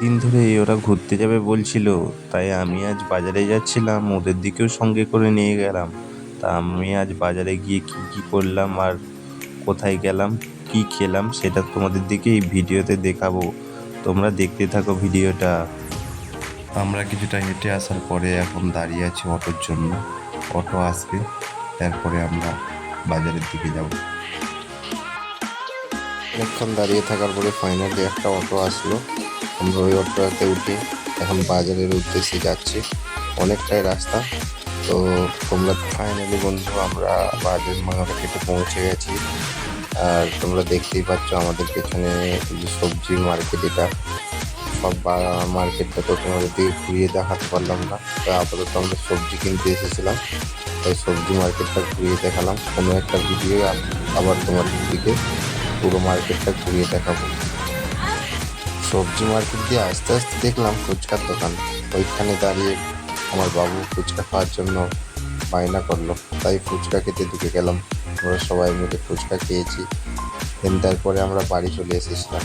দিন ধরে ওরা ঘুরতে যাবে বলছিল, তাই আমি আজ বাজারে যাচ্ছিলাম, ওদের দিকেও সঙ্গে করে নিয়ে গেলাম। তা আমি আজ বাজারে গিয়ে কী কী করলাম আর কোথায় গেলাম, কী খেলাম সেটা তোমাদের দিকে এই ভিডিওতে দেখাবো। তোমরা দেখতে থাকো ভিডিওটা। আমরা কিছুটা হেঁটে আসার পরে এখন দাঁড়িয়ে আছি অটোর জন্য। অটো আসবে, তারপরে আমরা বাজারের দিকে যাব। অনেকক্ষণ দাঁড়িয়ে থাকার পরে ফাইনালি একটা অটো আসলো। আমরা ওই উঠে। এখন বাজারের উদ্দেশ্যে যাচ্ছি। অনেকটাই রাস্তা। তো তোমরা ফাইনালি বন্ধু, আমরা বাজার মার্কেটে পৌঁছে গেছি। আর তোমরা দেখতেই পাচ্ছ আমাদের পেছনে যে সবজির মার্কেট এটা। সব মার্কেটটা তো তোমাদের দিকে ঘুরিয়ে দেখাতে পারলাম না। তো আপাতত আমরা সবজি কিনতে এসেছিলাম। তাই সবজি মার্কেটটা ঘুরিয়ে দেখালাম। কোনো একটা ভিডিও আবার তোমাদের দিকে পুরো মার্কেটটা ঘুরিয়ে দেখাবো। সবজি মার্কেট দিয়ে আস্তে আস্তে দেখলাম ফুচকার দোকান। ওইখানে দাঁড়িয়ে আমার বাবু ফুচকা খাওয়ার জন্য বায়না করল। তাই ফুচকা খেতে ঢুকে গেলাম। আমরা সবাই মিলে ফুচকা খেয়েছি। দেন তারপরে আমরা বাড়ি চলে এসেছিলাম।